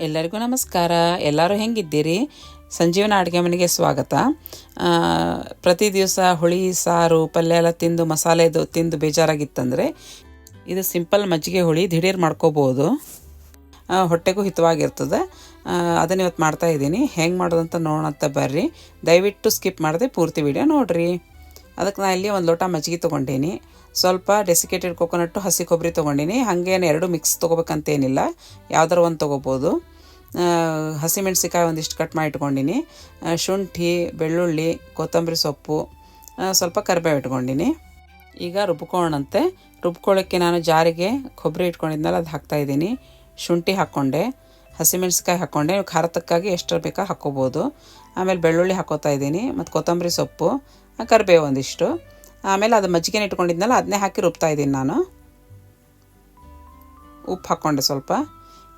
ಎಲ್ಲರಿಗೂ ನಮಸ್ಕಾರ. ಎಲ್ಲರೂ ಹೆಂಗಿದ್ದೀರಿ? ಸಂಜೀವನ ಅಡುಗೆ ಮನೆಗೆ ಸ್ವಾಗತ. ಪ್ರತಿ ದಿವಸ ಹುಳಿ, ಸಾರು, ಪಲ್ಯ ಎಲ್ಲ ತಿಂದು ಮಸಾಲೆದು ತಿಂದು ಬೇಜಾರಾಗಿತ್ತಂದರೆ ಇದು ಸಿಂಪಲ್ ಮಜ್ಜಿಗೆ ಹುಳಿ ದಿಢೀರ್ ಮಾಡ್ಕೋಬೋದು. ಹೊಟ್ಟೆಗೂ ಹಿತವಾಗಿರ್ತದೆ. ಅದನ್ನು ಇವತ್ತು ಮಾಡ್ತಾ ಇದ್ದೀನಿ. ಹೆಂಗೆ ಮಾಡೋದಂತ ನೋಡೋಣಂತ ಬರ್ರಿ. ದಯವಿಟ್ಟು ಸ್ಕಿಪ್ ಮಾಡದೆ ಪೂರ್ತಿ ವಿಡಿಯೋ ನೋಡಿರಿ. ಅದಕ್ಕೆ ನಾನು ಇಲ್ಲಿ ಒಂದು ಲೋಟ ಮಜ್ಜಿಗೆ ತೊಗೊಂಡೇನಿ. ಸ್ವಲ್ಪ ಡೆಸಿಕೇಟೆಡ್ ಕೊಕೊನಟ್ಟು ಹಸಿ ಕೊಬ್ಬರಿ ತೊಗೊಂಡೀನಿ. ಹಾಗೇನು ಎರಡು ಮಿಕ್ಸ್ ತೊಗೋಬೇಕಂತೇನಿಲ್ಲ. ಯಾವ್ದಾರು ಒಂದು ತೊಗೋಬೋದು. ಹಸಿ ಹಸಿಮೆಣ್ಸಿಕಾಯಿ ಒಂದಿಷ್ಟು ಕಟ್ ಮಾಡಿ ಇಟ್ಕೊಂಡೀನಿ. ಶುಂಠಿ, ಬೆಳ್ಳುಳ್ಳಿ, ಕೊತ್ತಂಬರಿ ಸೊಪ್ಪು ಸ್ವಲ್ಪ ಕರಿಬೇವು ಇಟ್ಕೊಂಡೀನಿ. ಈಗ ರುಬ್ಕೊಳ್ಳೋಣಂತೆ. ರುಬ್ಕೊಳ್ಳೋಕ್ಕೆ ನಾನು ಜಾರಿಗೆ ಕೊಬ್ಬರಿ ಇಟ್ಕೊಂಡಿದ್ನಲ್ಲ, ಅದು ಹಾಕ್ತಾಯಿದ್ದೀನಿ ಶುಂಠಿ ಹಾಕ್ಕೊಂಡೆ. ಹಸಿಮೆಣ್ಸಿಕಾಯಿ ಹಾಕ್ಕೊಂಡೆ ನೀವು ಖಾರ ತಕ್ಕಾಗಿ ಎಷ್ಟು ಬೇಕಾ ಹಾಕ್ಕೋಬೋದು ಆಮೇಲೆ ಬೆಳ್ಳುಳ್ಳಿ ಹಾಕೋತಾ ಇದ್ದೀನಿ. ಮತ್ತು ಕೊತ್ತಂಬರಿ ಸೊಪ್ಪು ಕರಿಬೇವು ಒಂದಿಷ್ಟು. ಆಮೇಲೆ ಅದು ಮಜ್ಜಿಗೆನ ಇಟ್ಕೊಂಡಿದ್ನಲ್ಲ ಅದನ್ನೇ ಹಾಕಿ ರುಬ್ತಾ ಇದ್ದೀನಿ ನಾನು. ಉಪ್ಪು ಹಾಕ್ಕೊಂಡೆ ಸ್ವಲ್ಪ.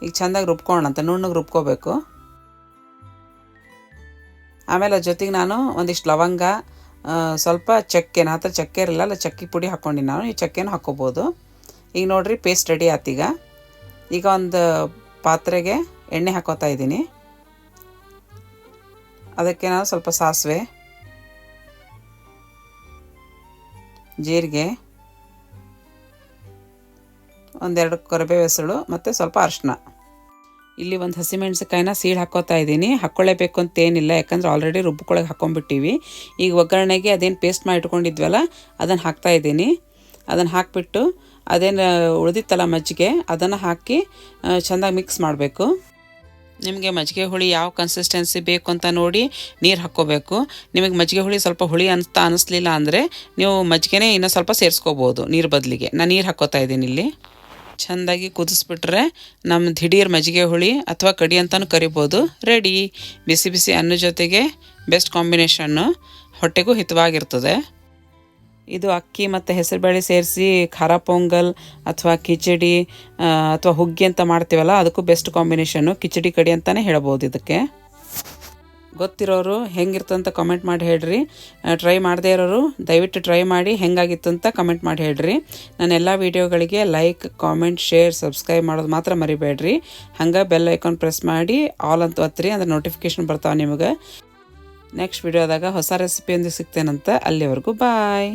ಈಗ ಚೆಂದಾಗಿ ರುಬ್ಕೊಳ್ಳೋಣಂತ ನುಣ್ಣಗೆ ರುಬ್ಕೋಬೇಕು. ಆಮೇಲೆ ಅದ್ರ ಜೊತೆಗೆ ನಾನು ಒಂದಿಷ್ಟು ಲವಂಗ ಸ್ವಲ್ಪ ಚಕ್ಕೆ, ನಾ ಹತ್ರ ಚಕ್ಕೆ ಇರಲಿಲ್ಲ ಅಲ್ಲ, ಚಕ್ಕೆ ಪುಡಿ ಹಾಕ್ಕೊಂಡಿನಿ ನಾನು. ಈ ಚಕ್ಕೆನೂ ಹಾಕ್ಕೋಬೋದು ಈಗ ನೋಡಿರಿ, ಪೇಸ್ಟ್ ರೆಡಿ ಆತೀಗ ಈಗ ಒಂದು ಪಾತ್ರೆಗೆ ಎಣ್ಣೆ ಹಾಕೋತಾ ಇದ್ದೀನಿ. ಅದಕ್ಕೆ ನಾನು ಸ್ವಲ್ಪ ಸಾಸಿವೆ, ಜೀರಿಗೆ, ಒಂದೆರಡು ಕರಿಬೇವು ಹೆಸರು ಮತ್ತು ಸ್ವಲ್ಪ ಅರಿಶಿನ ಇಲ್ಲಿ ಒಂದು ಹಸಿಮೆಣಸಿಕಾಯಿನ ಸೀಡ್ ಹಾಕೋತಾ ಇದ್ದೀನಿ. ಹಾಕ್ಕೊಳ್ಳೇಬೇಕು ಅಂತ ಏನಿಲ್ಲ, ಯಾಕಂದ್ರೆ ಆಲ್ರೆಡಿ ರುಬ್ಕೊಳಗೆ ಹಾಕೊಂಡ್ಬಿಟ್ಟಿವಿ. ಈಗ ಒಗ್ಗರಣೆಗೆ ಅದೇನು ಪೇಸ್ಟ್ ಮಾಡಿ ಇಟ್ಕೊಂಡಿದ್ವಲ್ಲ ಅದನ್ನು ಹಾಕ್ತಾ ಇದ್ದೀನಿ. ಅದನ್ನು ಹಾಕಿಬಿಟ್ಟು ಅದೇನು ಉಳಿದಿತ್ತಲ್ಲ ಮಜ್ಜಿಗೆ, ಅದನ್ನು ಹಾಕಿ ಚೆಂದಾಗಿ ಮಿಕ್ಸ್ ಮಾಡಬೇಕು. ನಿಮಗೆ ಮಜ್ಜಿಗೆ ಹುಳಿ ಯಾವ ಕನ್ಸಿಸ್ಟೆನ್ಸಿ ಬೇಕು ಅಂತ ನೋಡಿ ನೀರು ಹಾಕ್ಕೋಬೇಕು. ನಿಮಗೆ ಮಜ್ಜಿಗೆ ಹುಳಿ ಸ್ವಲ್ಪ ಹುಳಿ ಅನಿಸ್ತಾ ಅನ್ನಿಸ್ಲಿಲ್ಲ ಅಂದರೆ ನೀವು ಮಜ್ಜಿಗೆನೇ ಇನ್ನೂ ಸ್ವಲ್ಪ ಸೇರಿಸ್ಕೋಬೋದು ನೀರು ಬದಲಿಗೆ. ನಾನು ನೀರು ಹಾಕ್ಕೋತಾ ಇದ್ದೀನಿ ಇಲ್ಲಿ. ಚೆಂದಾಗಿ ಕುದಿಸ್ಬಿಟ್ರೆ ನಮ್ಮ ದಿಢೀರ್ ಮಜ್ಜಿಗೆ ಹುಳಿ ಅಥವಾ ಕಡಿ ಅಂತಲೂ ಕರಿಬೋದು. ರೆಡಿ. ಬಿಸಿ ಬಿಸಿ ಅನ್ನ ಜೊತೆಗೆ ಬೆಸ್ಟ್ ಕಾಂಬಿನೇಷನ್ನು ಹೊಟ್ಟೆಗೂ ಹಿತವಾಗಿರ್ತದೆ. ಇದು ಅಕ್ಕಿ ಮತ್ತು ಹೆಸರುಬೇಳೆ ಸೇರಿಸಿ ಖಾರ ಪೊಂಗಲ್ ಅಥವಾ ಕಿಚಡಿ ಅಥವಾ ಹುಗ್ಗಿ ಅಂತ ಮಾಡ್ತೀವಲ್ಲ, ಅದಕ್ಕೂ ಬೆಸ್ಟ್ ಕಾಂಬಿನೇಷನ್ನು ಕಿಚಡಿ ಕಡಿ ಅಂತಲೇ ಹೇಳ್ಬೋದು ಇದಕ್ಕೆ. ಗೊತ್ತಿರೋರು ಹೆಂಗಿರ್ತಂತ ಕಮೆಂಟ್ ಮಾಡಿ ಹೇಳ್ರಿ. ಟ್ರೈ ಮಾಡದೇ ಇರೋರು ದಯವಿಟ್ಟು ಟ್ರೈ ಮಾಡಿ ಹೆಂಗಾಗಿತ್ತು ಅಂತ ಕಮೆಂಟ್ ಮಾಡಿ ಹೇಳ್ರಿ. ನಾನು ಎಲ್ಲ ವೀಡಿಯೋಗಳಿಗೆ ಲೈಕ್ ಕಾಮೆಂಟ್ ಶೇರ್ ಸಬ್ಸ್ಕ್ರೈಬ್ ಮಾಡೋದು ಮಾತ್ರ ಮರಿಬೇಡ್ರಿ. ಹಂಗೆ ಬೆಲ್ ಐಕಾನ್ ಪ್ರೆಸ್ ಮಾಡಿ ಆಲ್ ಅಂತ ಒತ್ತಿರಿ ಅಂದ್ರೆ ನೋಟಿಫಿಕೇಶನ್ ಬರ್ತಾವೆ ನಿಮಗೆ. ನೆಕ್ಸ್ಟ್ ವಿಡಿಯೋದಾಗ ಹೊಸ ರೆಸಿಪಿಯೊಂದಿಗೆ ಸಿಗ್ತೇನಂತ ಅಲ್ಲಿವರೆಗೂ ಬಾಯ್